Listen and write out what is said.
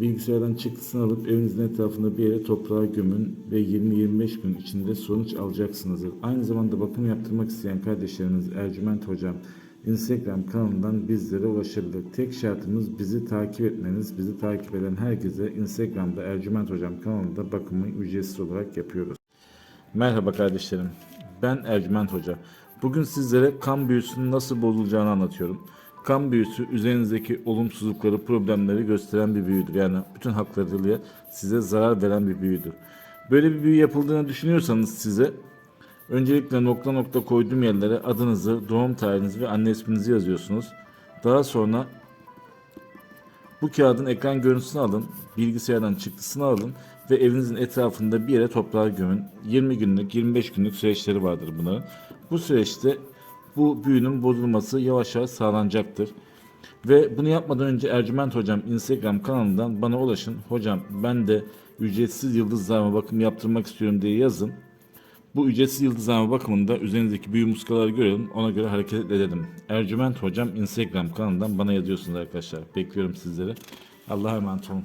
Bilgisayardan çıktısını alıp evinizin etrafında bir yere toprağa gömün ve 20-25 gün içinde sonuç alacaksınızdır. Aynı zamanda bakım yaptırmak isteyen kardeşlerimiz Ercüment Hocam Instagram kanalından bizlere ulaşabilir. Tek şartımız bizi takip etmeniz. Bizi takip eden herkese Instagram'da Ercüment Hocam kanalında bakımı ücretsiz olarak yapıyoruz. Merhaba kardeşlerim. Ben Ercüment Hoca. Bugün sizlere kan büyüsünün nasıl bozulacağını anlatıyorum. Kan büyüsü üzerinizdeki olumsuzlukları, problemleri gösteren bir büyüdür. Yani bütün haklarıyla size zarar veren bir büyüdür. Böyle bir büyü yapıldığını düşünüyorsanız size öncelikle nokta nokta koyduğum yerlere adınızı, doğum tarihinizi ve anne isminizi yazıyorsunuz. Daha sonra bu kağıdın ekran görüntüsünü alın, bilgisayardan çıktısını alın ve evinizin etrafında bir yere toprağa gömün. 20 günlük, 25 günlük süreçleri vardır bunların. Bu süreçte bu büyünün bozulması yavaş yavaş sağlanacaktır. Ve bunu yapmadan önce Ercüment Hocam Instagram kanalından bana ulaşın. Hocam ben de ücretsiz yıldızlarıma bakım yaptırmak istiyorum diye yazın. Bu ücretsiz yıldızlarma bakımında üzerinizdeki büyü muskaları görelim. Ona göre hareket edelim. Ercüment Hocam Instagram kanalından bana yazıyorsunuz arkadaşlar. Bekliyorum sizleri. Allah'a emanet olun.